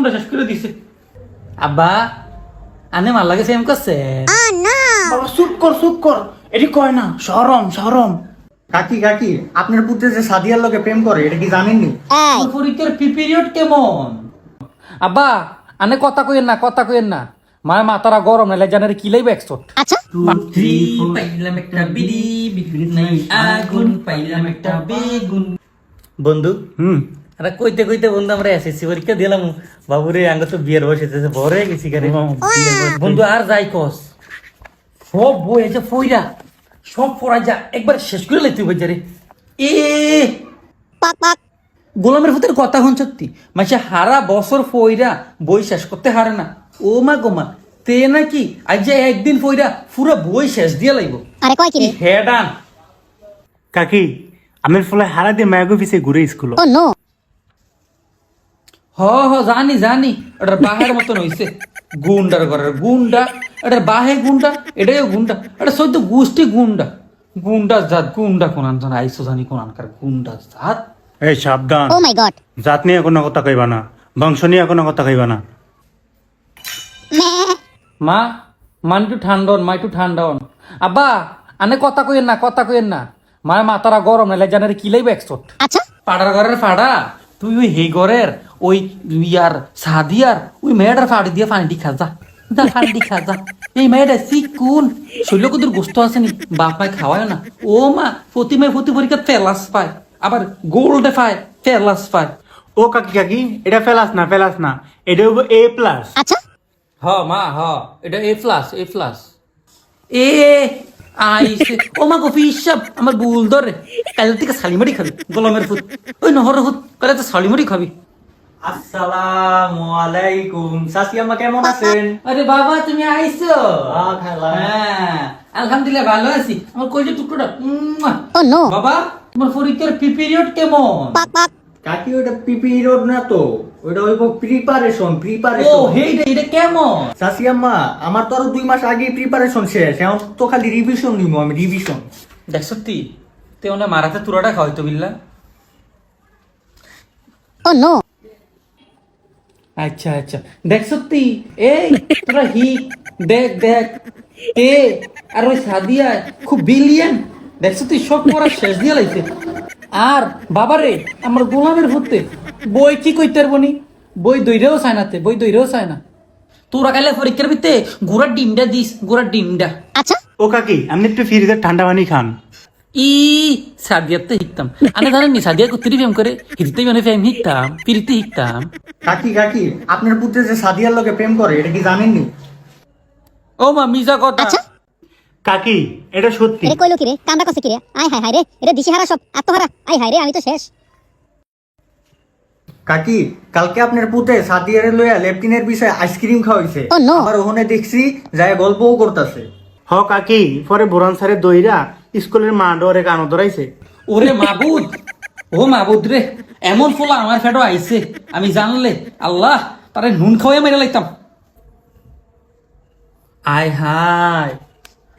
জীবনটা শেষ করে দিছে। আব্বা আনে মার লাগে সেম করছে? বাবা চুপ কর চুপ কর। এটি কয় না সরম সরম। কাকি কাকি আপনার পুত্রে যে সাদিয়ার লোকে প্রেম করে এটা কি জানেননি? তোর পরীক্ষার পিরিয়ড কেমন? আব্বা আনে কথা কইেন না কথা কইেন না। মায়ের মাতারা গরম নাইলে জানারে কি লাইবে একশট পাইলাম একটা বিড়ি বিড়ি নাই আগুন পাইলাম একটা বেগুন। বন্ধু হুম। আরে কইতে কইতে বন্ধু আমরা এসএসসি পরীক্ষা দিলাম। বাবুরে আঙ্গ তো বিয়ের বয়স হইতেছে বড় হয়ে গেছি কারে। বন্ধু আর যাই কস। সব বই আছে ফইরা। সব পড়া যা একবার শেষ করে লাইতে হবে যারে। এ! গোলামের ভূতের কথা হন সত্যি। মানে হারা বছর ফইরা বই শেষ করতে হারে না। ও মা গো মা তে নাকি আজ যে একদিন ফইরা পুরো বই শেষ দিয়ে লাইব। আরে কয় কি রে হেডান। কাকি আমের ফলে হারা দিয়ে মায়াগো পিছে ঘুরে স্কুল ও নো। হ হ জানি জানি। এটার বাহের মতন হইছে। গুন্ডার ঘরের গুন্ডা। এটার বাহে গুন্ডা এটাও গুন্ডা। এটা সৈত গোষ্ঠী গুন্ডা। গুন্ডা জাত গুন্ডা কোনান জান। আইসো জানি কোনানকার গুন্ডা জাত। এই সাবধান। ও মাই গড জাত নিয়ে কোনো কথা কইবা না। বংশ নিয়ে কোনো কথা কইবা না। মা মান একটু ঠান্ডা হন, মা একটু ঠান্ডা হন আব্বা আনে কথা কইেন না কথা কইেন না। মায়ের মাতারা গরম নাইলে জানারে কি লাইবে একশট আচ্ছা। পাড়ার ঘরের ফাড়া। তুই ওই হে ঘরের ওই ইয়ার সাদিয়ার ওই মেয়েটার ফাড়ি দিয়ে পানি খা যা যা পানি খা এই মেয়েটা শিকুন শৈল কুদুর গোস্ত আছে নি বাপ মায় খাওয়ায় না। ও মা প্রতি মেয়ে প্রতি পরীক্ষা ফেলাস পায়। আবার গোল্ডে পায় ফেলাস পায়। ও কাকি কাকি এটা ফেলাস না ফেলাস না। এটা এ প্লাস আচ্ছা। হ মা হ। এটা এ প্লাস এ প্লাস এ আইসে ও মা কফি হিসাব আমার বুল ধরে। কাল থেকে শালিমারি খাবি গোলামের ফুট ওই নহর ফুট কালে তো শালিমারি খাবি। আসসালামু আলাইকুম। সাসি আম্মা কেমন আছেন? আরে বাবা তুমি আইছো। হ্যাঁ আলহামদুলিল্লাহ ভালো আছি। আমার কইছে টুকরোটা। ও বাবা তোমার পরীক্ষার পিরিয়ড কেমন? কাকি ওটা পিপি রোড না তো? ওটা হইব প্রিপারেশন ও প্রিপারেশন হেইটা এটা কেমন? সাসি আম্মা আমার তো আরও দুই মাস আগে প্রিপারেশন শেষ। এখন তো খালি রিভিশন নিব আমি রিভিশন দেখ সত্যি তে ওনা মারাতে তুরাটা খাওয়াইতো বিল্লা। Oh no. আচ্ছা আচ্ছা। দেখ সত্যি এই তোরা হি দেখ দেখ এ আর ওই সাদিয়া খুব বিলিয়ন দেখ সত্যি সব পড়া শেষ দিয়ে লাইছে। আর বাবারে আমার গোলামের হতে বই কি কইতে পারব নি? বই দইরেও চায় নাতে বই দইরেও চায় না। তোরা কালে পরীক্ষার ভিতরে গোড়ার ডিমটা দিস গোড়ার ডিমটা আচ্ছা। ও কাকি আপনি একটু ফ্রিজের ঠান্ডা পানি খান। ই সাদিয়াতে শিখতাম আমি জানেন নি সাদিয়া কুত্তিরি ফেম করে হিরিতে মানে ফেম শিখতাম পিরিতে শিখতাম কাকি কাকি আপনার পুত্রে যে সাদিয়ার লোকে প্রেম করে এটা কি জানেননি? ও মা মিজা কথা। আচ্ছা। কাকি এটা সত্যি। কইলো কি রে কান্দা কছে কি রে আয় হায় হায় রে। এরে দিশে হারা সব আত্মহারা। আয় হায় রে আমি তো শেষ। কাকি কালকে আপনার পুতে সাদিয়ার লইয়া লেফটিনের বিষয়ে আইসক্রিম খাওয়াইছে। Oh no. আবার ওখানে দেখছি যায় গল্পও করতেছে। হ কাকি পরে বোরান সারে দইরা স্কুলের মা ডরে কানো ধরাইছে। ওরে মাবুদ! ও মাবুদ রে এমন ফোলা আমার ফেটো আইছে আমি জানলে আল্লাহ তারে নুন খাওয়াই মেরে লাগতাম আয় হায়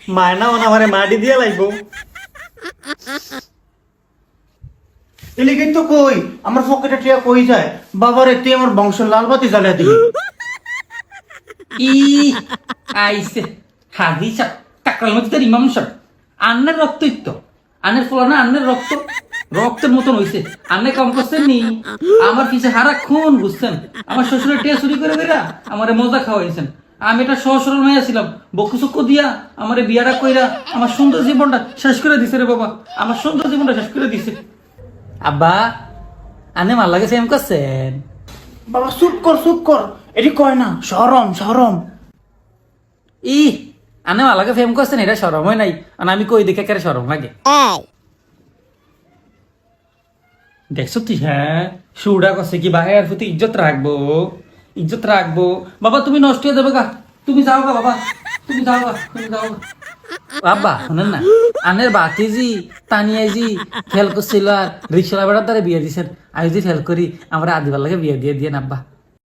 মায়না ওনা আমারে মাটি দিয়ে লাগবো এলিগে তো কই? আমার পকেটে টিয়া কই যায়? বাবারে তুই আমার বংশ লালবাতি জ্বালিয়ে দিবি ই আইছে। হাদি সাপ টাকরাল মধ্যে তার ইমাম সাপ আন্নের রক্ত ইত্য আন্নের ফোলা না আন্নের রক্ত। রক্তের মতন হইছে। আন্নে কম করছেন নি? আমার পিছে হারা খুন বুঝছেন আমার শ্বশুরের টিয়া চুরি করে বেরা আমারে মজা খাওয়াইছেন। আমি এটা সহজ সরল মেয়ে ছিলাম। বকু চক্ষু দিয়া আমারে বিয়াটা কইরা আমার সুন্দর জীবনটা শেষ করে দিছে রে বাবা। আমার সুন্দর জীবনটা শেষ করে দিছে। আব্বা আনে মাল লাগে সেম করছেন? বাবা চুপ কর চুপ কর। এটি কয় না সরম সরম। ই আনে মালাকে ফেম করছেন এটা সরম হয় নাই। আর আমি কই দেখে কেন সরম লাগে? এই। দেখছ তুই হ্যাঁ সুরা কছে কি ভাই আর প্রতি ইজ্জত রাখব ইজ্জত রাখব। বাবা, তুমি নষ্ট হয়ে দেবে গা। তুমি যাও গা, বাবা। তুমি যাও গা, তুমি যাও গা। বাবা, শোনেন না। আনের বাতিজি তানিয়াজি ফেল করছিল, আর রিক্সা বেড়ার দ্বারা বিয়ে দিছেন। আমি যদি ফেল করি, আমরা আদিবার লাগে বিয়ে দিয়ে দিয়ে আব্বা